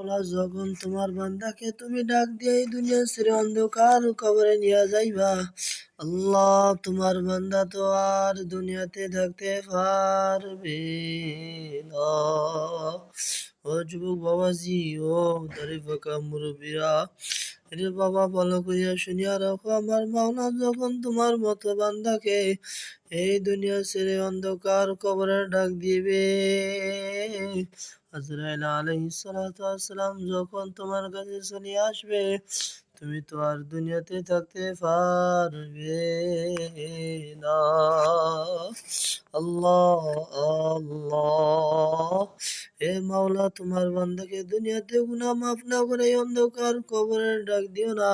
বলা যখন তোমার বান্দাকে তুমি ডাক দিয়ে এই দুনিয়া ছেড়ে অন্ধকার কবরে নিয়ে যাইবা। আল্লাহ তোমার বান্দা তো আর দুনিয়াতে থাকতে পারবে ও যুবক বাবাজি, ও দাড়ি ফাঁকা মুরব্বীরা, রে বাবা ভালো করিয়া শুনিয়া রাখো, আমার মাওলা যখন তোমার মতো বান্দাকে এই দুনিয়া ছেড়ে অন্ধকার কবরে ডাক দিবে। আজরাইল ওয়াসসালাম যখন তোমার কাছে চলে আসবে, তুমি তো আর দুনিয়াতে থাকতে পারবে না। আল্লাহ আল্লাহ। হে মাওলা, তোমার বান্দাকে দুনিয়াতে গুনাহ মাফ না করে অন্ধকার কবরে ডাক দিও না।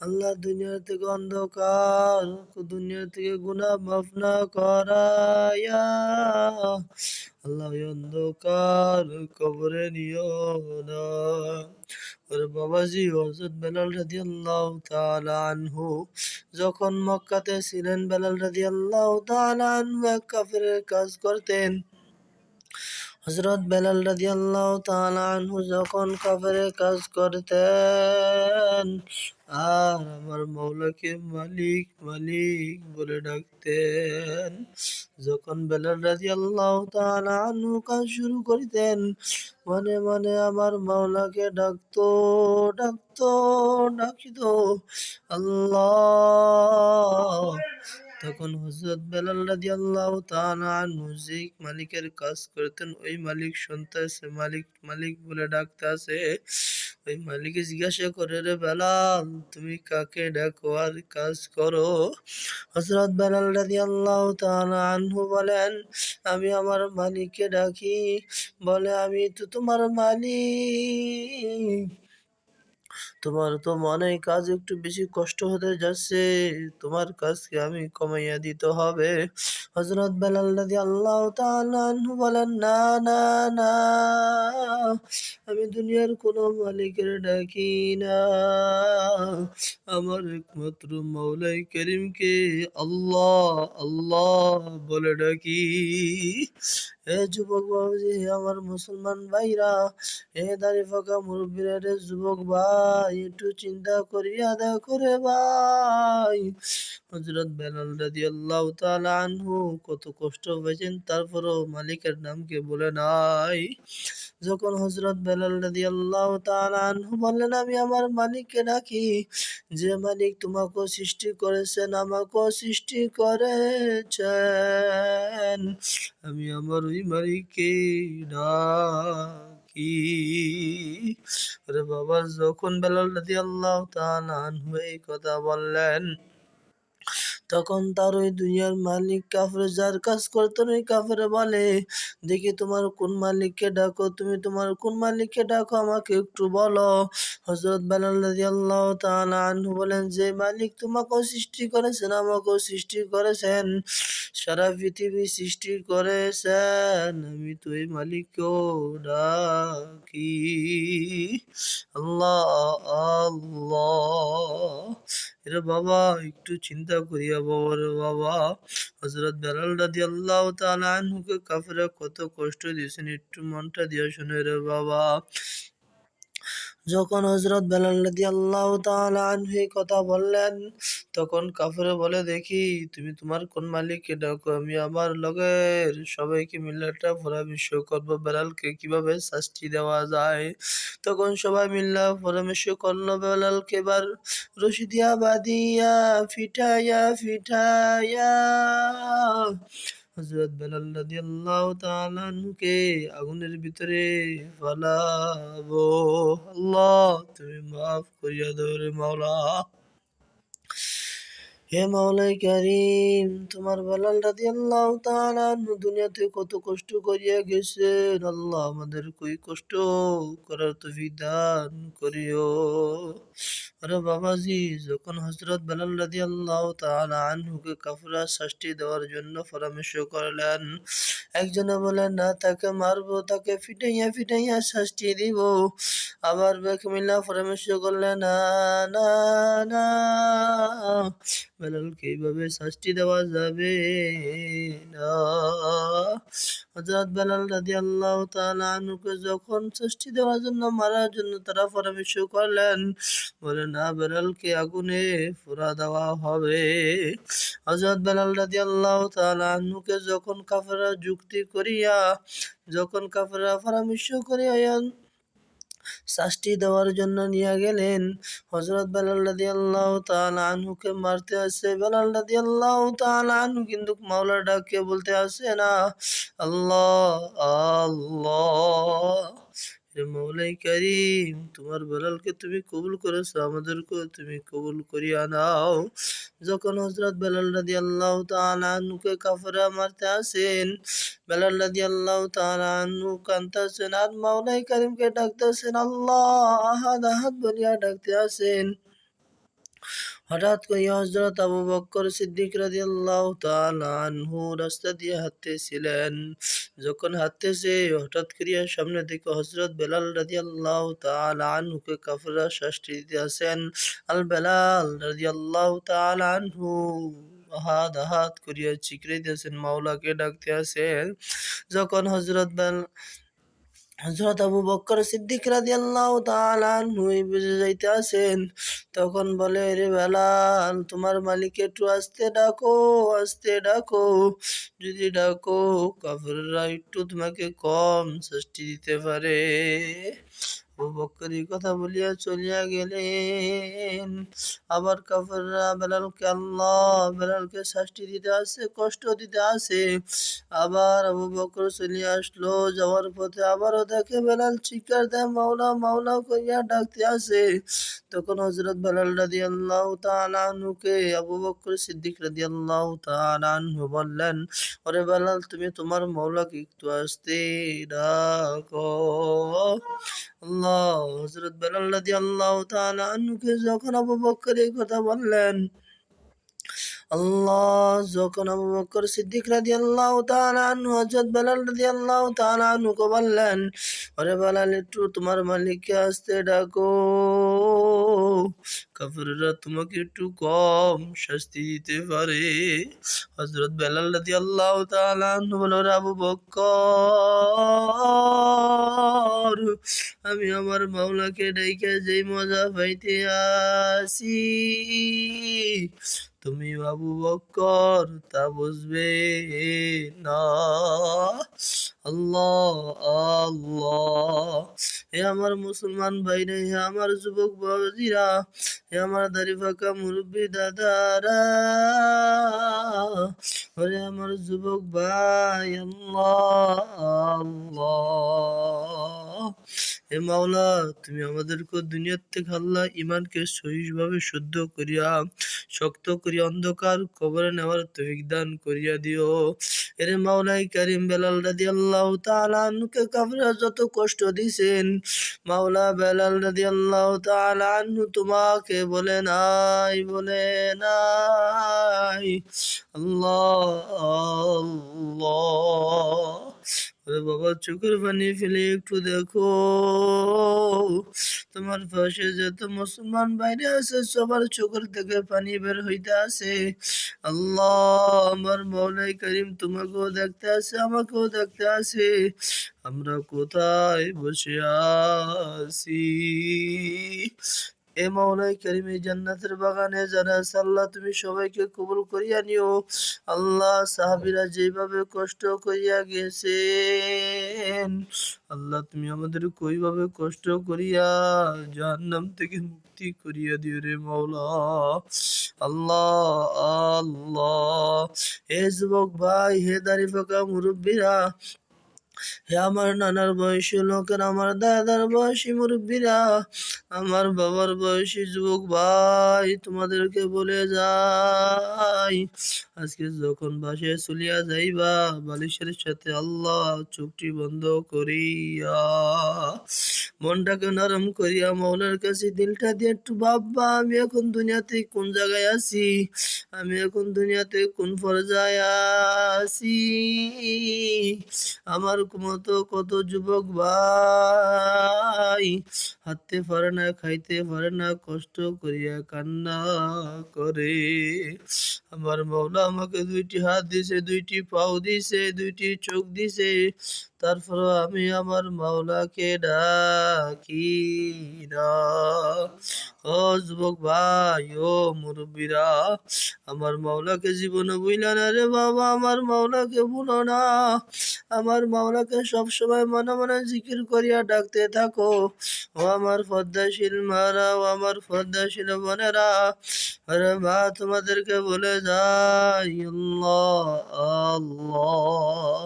আল্লাহ দুনিয়া থেকে অন্ধকার দুনিয়া থেকে গুনাহ মাফ না করায়া। আল্লাহ অন্ধকার কবরে নিও না। ওরে বাবাজি হযরত বেলাল রাদিয়াল্লাহু তাআলা আনহু, যখন মক্কাতে ছিলেন, বেলাল রাদিয়াল্লাহু তাআলা আনহু এক কাফেরের কাজ করতেন। হযরত বেলাল রাদিয়াল্লাহু তাআলা আনহু যখন কাফেরের কাজ করতেন, আর আমার মৌলাকে মালিক মালিক বলে ডাকতেন। যখন বেলাল রাদিয়াল্লাহু তাআলা আনহু কাজ শুরু করিতেন, মনে মনে আমার মাওলাকে ডাকতো ডাকতো, ডাকিত, আল্লাহ তখন হযরত বেলাল তাআলা আনহু যেই মালিকের কাজ করতেন, ওই মালিক শুনতেছে মালিক মালিক বলে ডাকতেছে ওই মালিক জিজ্ঞাসা করে, রে বেলাল, তুমি কাকে ডাকো আর কাজ করো? হযরত বেলাল রাদিয়াল্লাহু তাআলা আনহু বলেন, আমি আমার মালিককে ডাকি। বলে, আমি তো তোমার মালিক। তোমার তো মনে কাজ একটু বেশি কষ্ট হতে যাচ্ছে, তোমার কাজকে আমি কমাইয়া দিতে হবে। হজরত বেলাল তাআলা আনহু বলেন, না না না, আমি দুনিয়ার কোনো মালিকের ডাকি না। আমার একমাত্র মৌলাই করিমকে আল্লাহ আল্লাহ বলে ডাকি। এ যুবক বাবুজি আমার মুসলমান ভাইরা এ দাড়ি ফাঁকা মুরব্বীরা যুবক ভাই, একটু চিন্তা করিয়া দেখো রে ভাই। হজরত বেলাল রাদিয়াল্লাহু তাআলা আনহু কত কষ্ট হয়েছেন তারপরও মালিকের নামকে বলে নাই। যখন হজরত বেলাল রাদিয়াল্লাহু তাআলা আনহু বললেন, আমি আমার মালিককে ডাকি, যে মালিক তোমাকে সৃষ্টি করেছেন আমাকেও সৃষ্টি করেছেন। আমি আমার ওই মালিককে ডাকি। আরে বাবা, যখন বেলাল রাদিয়াল্লাহু তাআলা আনহু এই কথা বললেন তখন তার ওই দুনিয়ার মালিক কাফরে, যার কাজ করতো ওই কাফরে বলে, দেখি তোমার কোন মালিককে ডাকো, তুমি তোমার কোন মালিককে ডাকো, আমাকে একটু বলো। হজরত বেলাল রাদিয়াল্লাহু তাআলা বলেন, যে মালিক তোমাকেও সৃষ্টি করেছেন, আমাকেও সৃষ্টি করেছেন। সারা পৃথিবী সৃষ্টি করেছেন, আমি তো এই মালিককেও ডাকি। আল্লাহ আল্লাহ। এরে বাবা, একটু চিন্তা করিয়া বাবা রে বাবা হজরত বেলাল রাজি আল্লাহ তালুকে কাফেরা কত কষ্ট দিয়েছেন, একটু মনটা দিয়া শুনে রে বাবা। যখন হজরত বেলাল আল্লাহ তাআলা আনহু এই কথা বললেন তখন কাফেরে বলে, দেখি তুমি তোমার কোন মালিককে ডাকো, আমি আমার লগের সবাইকে মিলে একটা পরামর্শ করব। বেলালকে কীভাবে শাস্তি দেওয়া যায়? তখন সবাই মিল্লা পরামর্শ করল। বেলালকে এবার রশি দিয়া বাদিয়া ফিটাইয়া ফিটাইয়া। হযরত বেলাল রাদিয়াল্লাহু তাআলা আনহুকে আগুনের ভিতরে ফেলাবো। আল্লাহ, তুমি মাফ করিয়া রে মাওলা। হে মাওলাই কারিম, তোমার বেলাল তাআলা আনহু দুনিয়াতে কত কষ্ট করিয়া গেছেন। আল্লাহ আমাদের কই কষ্ট করার তো বিধান করিও। আরে বাবাজি, যখন হযরত বেলাল রাদিয়াল্লাহু তাআলা আনহুকে কাফরা শাস্তি দেওয়ার জন্য পরামর্শ করলেন, একজনে বলেন না, তাকে মারবো, তাকে ফিটাইয়া ফিটাইয়া শাস্তি দিব। আবার বেকমিল্লা পরামর্শ করলে না না না। বেলালকে এইভাবে শাস্তি দেওয়া যাবে? না। হজরত বেলাল রাদি আল্লাহ তালুকে যখন শাস্তি দেওয়ার জন্য, মারার জন্য তারা পরামর্শ করলেন, বলে, না বেলালকে আগুনে পুরা দেওয়া হবে। হজরত বেলাল রাদি আল্লাহ তালুকে যখন কাফেরা যুক্তি করিয়া, যখন কাফেরা পরামর্শ করিয়া শাস্তি দেওয়ার জন্য নিয়ে গেলেন। হজরত বেলাল রাদি আল্লাহ আনহুকে মারতে আসে বেলাল রাদি আল্লাহ আনহু কিন্তু মাওলা ডাকে বলতে আসে না। আল্লাহ আল্লাহ। মৌলাই করিম, তোমার বেলালকে তুমি কবুল করেছ আমাদেরকে তুমি কবুল করিয়া নাও। যখন হজরত বেলাল রাদি আল্লাহ তালুকে কাফেরা মারতে আসেন, বেলাল রাদি আল্লাহ তালু কান্তাছেন আর মাওলাই করিমকে ডাকতেছেন আল্লাহ আহাদ আহাদ বলিয়া ডাকতে আসেন। হঠাৎ করে হজরত আবু বক্কর সিদ্দিক রাজি আল্লাহ আনহু রাস্তা দিয়ে হাঁটতেছিলেন। যখন হাঁটতেছে, হঠাৎ করিয়া সামনে থেকে হজরত বেলাল রাজি আল্লাহ আনহুকে কাফরা শাস্তি দিতে আসেন। আল বেলাল রাজি আল্লাহ আনহু হাত হাত করিয়া চিকরে দিয়েছেন মাওলাকে ডাকতে আসেন। যখন হজরত বেল হজরত আবু বক্কর সিদ্দিক রাজি আল্লাহ তালুই বুঝে যাইতে আসেন তখন বলে, রে বেলাল, তোমার মালিক একটু আসতে ডাকো আসতে ডাকো। যদি ডাকো, কাফেররা একটু তোমাকে কম সৃষ্টি দিতে পারে। বকরি কথা বলিয়া চলিয়া গেলেন। আবার কাফেররা বেলালকে আল্লাহ বেলালকে শাস্তি দিতে আসে, কষ্ট দিতে আসে। আবার আবু বকর চলিয়া আসলো, যাওয়ার পথে আবারও দেখে বেলাল চিকার দেয়, মাওলা মাওলা কইয়া ডাকতে আসে। তখন হজরত বেলাল রাদি আল্লাহ তালানুকে আবু বকর সিদ্দিক রাদি আল্লাহ তালানহু বললেন, ওরে বেলাল, তুমি তোমার মাওলাকে একটু আসতে ডাকো। হজরত বেলাল রাদি আল্লাহ তালানুকে যখন আবু বকর এই কথা বললেন, আল্লাহ যখন আবু বকর সিদ্দিক রাদি আল্লাহ তালানু হজরত বেলাল রাদি আল্লাহ তালানুকে বললেন, ওরে বেলাল, একটু তোমার মালিককে আসতে ডাকো। কাফেররা তোমাকে একটু কম শাস্তি দিতে পারে। হজরত বেলাল রাদি আল্লাহ বলো আবু বকর আমি আমার মাওলাকে ডাইকে যেই মজা পাইতে আসি। তুমি বাবু বক্কর, তা বুঝবে না। আল্লাহ আল্লাহ। হে আমার মুসলমান ভাইরা, হে আমার যুবক বাজিরা হে আমার দাড়ি ফাঁকা মুরব্বী দাদারা। হরে আমার যুবক ভাই, আল্লাহ আল্লাহ। হে মাওলা, তুমি আমাদেরকে দুনিয়ার থেকে আল্লাহ ইমানকে সহিভাবে শুদ্ধ করিয়া, শক্ত করিয়া, অন্ধকার কবরে নেওয়ার তৌফিক দান করিয়া দিও। এরে মাওলাই করিম বেলাল রাদি আল্লাহ তালানকে কাফরা যত কষ্ট দিছেন, মাওলা বেলাল রাদি আল্লাহ তালানু তোমাকে বলে নাই বলে নাই। আল্লাহ আল্লাহ। আরে বাবা, চোখের পানি ফেলে একটু দেখো। তোমার পাশে যত মুসলমান বাইরে আছে, সবার চোখের থেকে পানি বের হইতে আছে। আল্লাহ, আমার মৌলাই করিম তোমাকেও দেখতে আছে, আমাকেও দেখতে আছে। আমরা কোথায় বসে আছি? এ মাওলাই করিম এই জান্নাতের বাগানে যারা আছে, আল্লাহ তুমি সবাইকে কবুল করিয়া নিও। আল্লাহ সাহাবিরা যেভাবে কষ্ট করিয়া গেছেন আল্লাহ তুমি আমাদের কইভাবে কষ্ট করিয়া জাহান্নাম থেকে মুক্তি করিয়া দিও রে মাওলা। আল্লাহ আল্লাহ। হে যুবক ভাই, হে দাড়ি ফাঁকা মুরব্বীরা হে আমার নানার বয়সী লোকের, আমার দাদার বয়সী মুরব্বীরা, আমার বাবার বয়সী যুবক ভাই, তোমাদেরকে বলে যাই। আজকে যখন বাসে চলিয়া যাইবা, বালিশের সাথে আল্লাহ চোখটি বন্ধ করিয়া মনটাকে নরম করিয়া মৌলার কাছে দিলটা দিয়ে একটু ভাববা আমি এখন দুনিয়াতে কোন জায়গায় আছি? আমি এখন দুনিয়াতে কোন পর্যায়ে আছি? আমার মতো কত যুবক ভাই। হাতে পারে না, খাইতে পারে না, কষ্ট করিয়া কান্না করে। আমার মৌলা আমাকে দুইটি হাত দিছে, দুইটি পাও দিছে, দুইটি চোখ দিছে। তারপর আমি আমার মাওলাকে ডাকি না। ও যুবক ভাই, ও মুরব্বীরা, আমার মাওলাকে জীবনে বুঝলা না রে বাবা, আমার মাওলাকে ভুলো না। আমার মাওলাকে সবসময় মনে মনে জিকির করিয়া ডাকতে থাকো। ও আমার পদ্মাশীল মারা, ও আমার পদ্মাশীল বোনেরা, আরে মা, তোমাদেরকে বলে যাই, আল্লাহ আল্লাহ।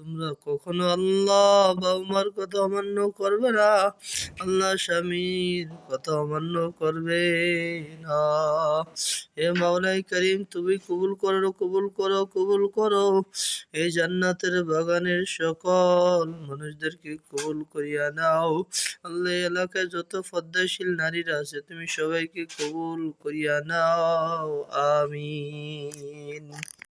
তোমরা কখনো আল্লাহ বাউমার কথা অমান্য করবে না। আল্লাহ স্বামীর কথা অমান্য করবে না। হে মাওলাই করিম, তুমি কবুল করো কবুল করো কবুল করো। এই জান্নাতের বাগানের সকল মানুষদেরকে কবুল করিয়া নাও। আল্লাহ এলাকায় যত পদ্মাশীল নারীরা আছে, তুমি সবাইকে কবুল করিয়া নাও। আমিন।